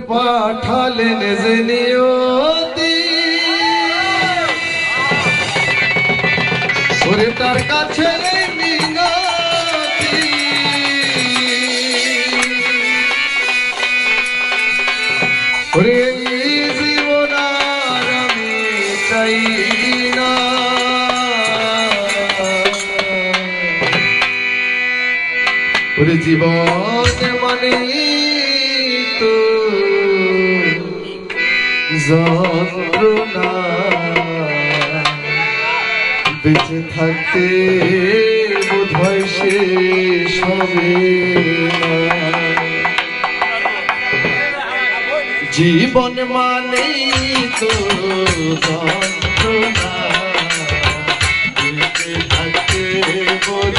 পাঠালেন যে তার কাছে জীবন চাই জীবন মানে যন্ত্রণা বেঁচে থাকতে বোধহয় শেষ হবে জীবন মানেই তো যন্ত্রণা। বেঁচে থাকতে বোধ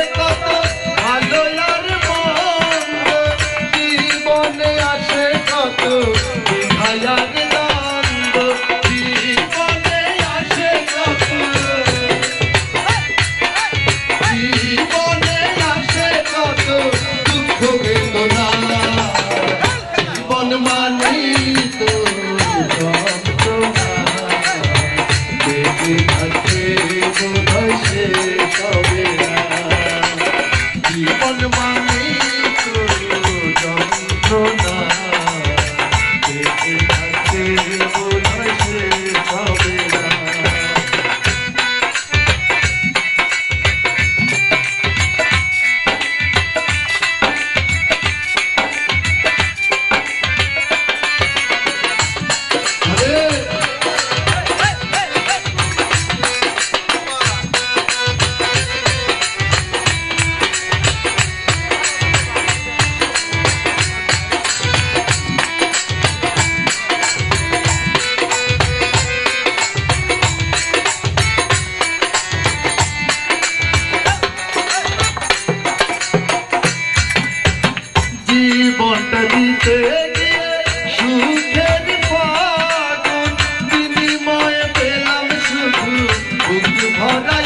দিতে গিয়ে সুখের পাগল। বিনিময়ে পেলাম শুধু বুক ভরা